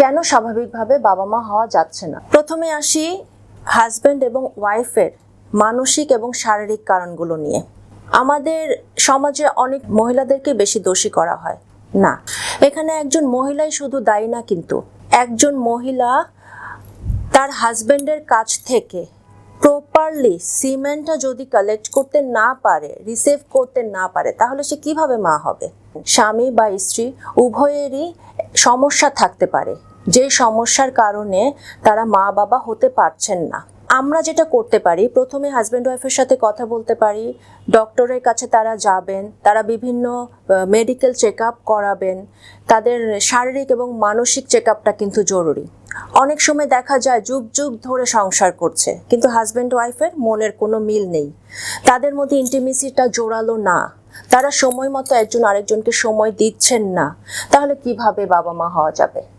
কেন স্বাভাবিকভাবে বাবা মা হওয়া যাচ্ছে না? প্রথমে আসি হাজব্যান্ড এবং ওয়াইফের মানসিক এবং শারীরিক কারণগুলো নিয়ে। আমাদের সমাজে অনেক মহিলাদেরকে বেশি দোষী করা হয়। না, এখানে একজন মহিলাই শুধু দায়ী না কিন্তু একজন মহিলা তার হাজব্যান্ডের কাছ থেকে প্রপারলি সিমেন্টটা যদি কালেক্ট করতে না পারে রিসিভ করতে না পারে, তাহলে সে কীভাবে মা হবে? স্বামী বা স্ত্রী উভয়েরই সমস্যা থাকতে পারে। যে সমস্যার কারণে তারা মা বাবা হতে পারছেন না। আমরা যেটা করতে পারি, প্রথমে হাজব্যান্ড ওয়াইফের সাথে কথা বলতে পারি ডক্টরের কাছে তারা যাবেন, তারা বিভিন্ন মেডিকেল চেক করাবেন। তাদের শারীরিক এবং মানসিক চেক কিন্তু জরুরি। অনেক সময় দেখা যায় যুগ যুগ ধরে সংসার করছে, কিন্তু হাজব্যান্ড ওয়াইফের মনের কোনো মিল নেই। তাদের মধ্যে ইন্টিমেসিটা জোরালো না। তারা সময় মতো একজন আরেকজনকে সময় দিচ্ছেন না। তাহলে কীভাবে বাবা মা হওয়া যাবে?